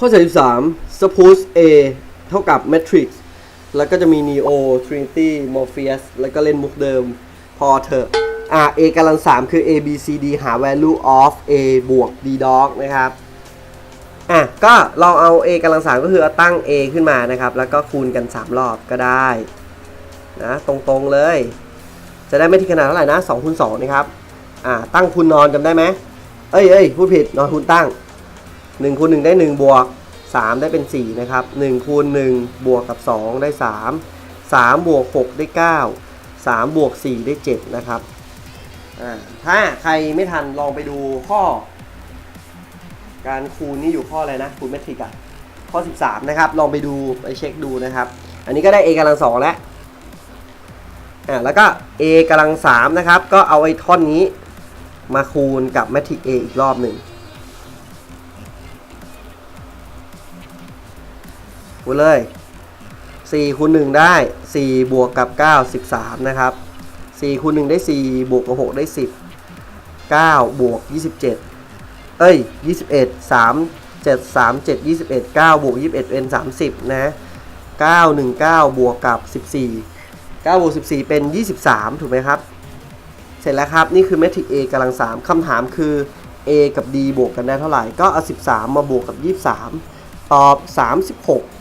ข้อ43 suppose A เท่ากับ matrix แล้วก็จะมี neo trinity morpheus แล้วก็เล่นมุกเดิม พอเถอะอะ A กำลัง3คือ A B C D หา value of A บวก D dog นะครับอะก็เราเอา A กำลัง3ก็คือเอาตั้ง A ขึ้นมานะครับ แล้วก็คูณกัน 3 รอบก็ได้นะตรงๆเลย จะได้ไม่ที่ขนาดเท่าไหร่นะ2คูณ2นะครับอ่าตั้งคูณนอนจำได้ไหมเอ้ยเอ้ยพูดผิดนอนคูณตั้ง 1คูณ1ได้ 1 บวก 3 ได้เป็น 4 นะครับ1คูณ1บวกกับ 2 ได้ 3 3 บวก 6 ได้ 9 3 บวก 4 ได้ 7 นะครับถ้าใครไม่ทันลองไปดูข้อ การคูณนี่อยู่ข้ออะไรนะ คูณเมทริกอะข้อ 13 นะครับ ลองไปดูไปเช็คดูนะครับ อันนี้ก็ได้ a กำลังสองแล้วอ่าแล้วก็ a กำลังสามนะครับ ก็เอาไอ้ท่อนนี้มาคูณกับแมทริก A อีกรอบหนึ่ง คูณเลย4คูณ1ได้ 4 บวกกับ 9 13 นะครับ 4คูณ1ได้ 4 บวกกับ 6 ได้ 10 9 บวก 27 เอ้ย 21 3 7 3 7 21 9 บวก 21 เป็น 30 นะ 9 1 9 บวกกับ 14 9 บวก 14 เป็น 23 ถูกไหมครับ เสร็จแล้วครับ นี่คือเมทริก A กำลัง 3คำถามคือ A กับ D บวกกันได้เท่าไหร่ ก็เอา 13 มาบวกกับ 23 ตอบ 36